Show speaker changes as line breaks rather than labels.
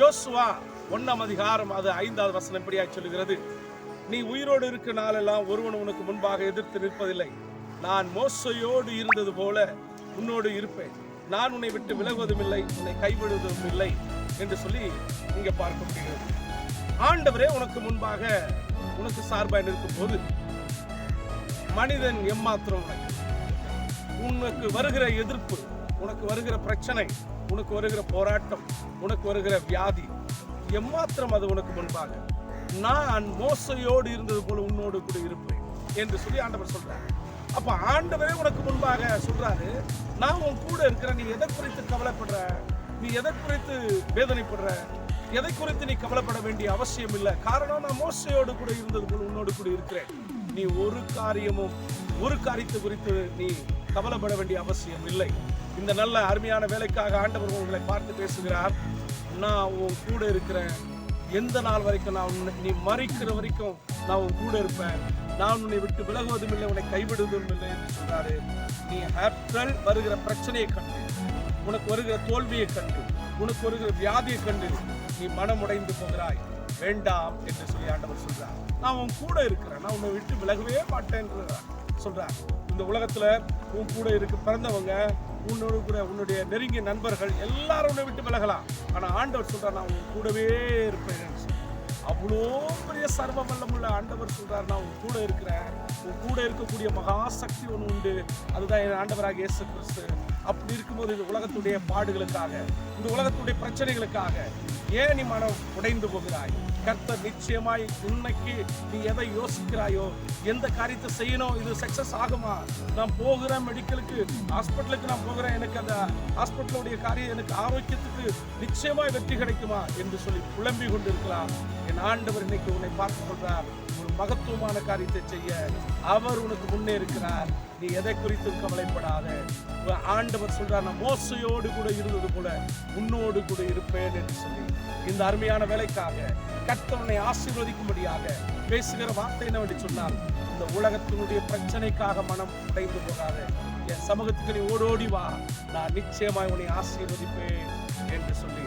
யோசுவா ஒன்னாம் அதிகாரம் அது ஐந்தாவது வசனம் இப்படியாக சொல்லுகிறது. நீ உயிரோடு இருக்க நாளெல்லாம் ஒருவன் உனக்கு முன்பாக எதிர்த்து நிற்பதில்லை. நான் மோசையோடு இருந்தது போல உன்னோடு இருப்பேன். நான் உன்னை விட்டு விலகுவதும் இல்லை உன்னை கைவிடுவதும் இல்லை என்று சொல்லி இங்க பார்க்க முடிகிறது ஆண்டவரே உனக்கு முன்பாக உனக்கு சார்பாக நிற்கும் போது மனிதன் எம்மாத்திரம் உனக்கு உனக்கு வருகிற எதிர்ப்பு உனக்கு வருகிற பிரச்சனை உனக்கு வருகிற போராட்டம் உனக்கு வருகிற வியாதி எம்மாத்திரம் அது உனக்கு முன்பாக. நான் மோசையோடு இருந்தது போல உன்னோடு கூட இருப்பேன் என்று சொல்லி ஆண்டவர் சொல்றார். அப்ப ஆண்டவரே உனக்கு முன்பாக சொல்றாரு நான் உன் கூட இருக்கிறேன் நீ எதை குறித்து கவலைப்படுற? நீ எதை குறித்து வேதனைப்படுற? எதை குறித்து நீ கவலைப்பட வேண்டிய அவசியம் இல்லை. காரணம் நான் மோசையோடு கூட இருந்தது போல உன்னோடு கூட இருக்கிறேன். நீ ஒரு காரியமும் ஒரு காரியத்தை குறித்து நீ கவலைப்பட வேண்டிய அவசியம் இல்லை. இந்த நல்ல அருமையான வேலைக்காக ஆண்டவர் உங்களை பார்த்து பேசுகிறார். நான் உன் கூட இருக்கிறேன். எந்த நாள் வரைக்கும் நான் உன்னை நீ மறிக்கிற வரைக்கும் நான் உன் கூட இருப்பேன். நான் உன்னை விட்டு விலகுவதும் இல்லை உன்னை கைவிடுவதும் இல்லை என்று சொல்றாரு நீ ஆப்டல் வருகிற பிரச்சனையை கண்டு உனக்கு வருகிற தோல்வியை கண்டு உனக்கு வருகிற வியாதியை கண்டு நீ மனமுடைந்து போகிறாய். வேண்டாம் என்று சொல்லி ஆண்டவர் சொல்றார். நான் உன் கூட இருக்கிறேன். நான் உன்னை விட்டு விலகவே மாட்டேன் சொல்றார். இந்த உலகத்துல உன் கூட இருக்க பிறந்தவங்க உன்னோட கூட உன்னுடைய நெருங்கிய நண்பர்கள் எல்லாரும் உன்னை விட்டு விலகலாம். ஆனால் ஆண்டவர் சொல்கிறார் நான் உன் கூடவே இருப்பேன். அவ்வளோ பெரிய சர்வ வல்லமுள்ள ஆண்டவர் சொல்கிறார் நான் உன் கூட இருக்கிறேன். உன் கூட இருக்கக்கூடிய மகா சக்தி ஒன்று உண்டு. அதுதான் என் ஆண்டவராக இயேசு கிறிஸ்து அப்படி இருக்கும்போது இந்த உலகத்துடைய பாடுகளுக்காக இந்த உலகத்துடைய பிரச்சனைகளுக்காக ஏன் நீ மனம் உடைந்து போகிறாய்? கர்த்தர் நிச்சயமாய் இன்னைக்கு நீ எதை யோசிக்கிறாயோ எந்த காரியத்தை செய்யணும் இது சக்சஸ் ஆகுமா? நான் போகிறேன் மெடிக்கலுக்கு ஹாஸ்பிட்டலுக்கு நான் போகிறேன். எனக்கு அந்த ஹாஸ்பிட்டலுடைய காரியம் எனக்கு ஆரோக்கியத்துக்கு நிச்சயமாய் வெற்றி கிடைக்குமா என்று சொல்லி புலம்பிக் கொண்டிருக்கலாம். என் ஆண்டவர் இன்னைக்கு உன்னை பார்த்து கொள்றார். ஒரு மகத்துவமான காரியத்தை செய்ய அவர் உனக்கு முன்னே இருக்கிறார். நீ எதை குறித்தும் கவலைப்படாத. ஆண்டவர் சொல்றார் நான் மோசையோடு கூட இருந்தது போல உன்னோடு கூட இருப்பேன் என்று சொல்லி. இந்த அருமையான வேலைக்காக கர்த்தவனை ஆசீர்வதிக்கும்படியாக பேசுகிற வார்த்தை என்ன சொன்னால் இந்த உலகத்தினுடைய பிரச்சனைக்காக மனம் உடைந்து போகாத. என் சமூகத்துக்கு நீ ஓடோடி வா. நான் நிச்சயமாய் உன்னை ஆசீர்வதிப்பேன் என்று சொல்லி.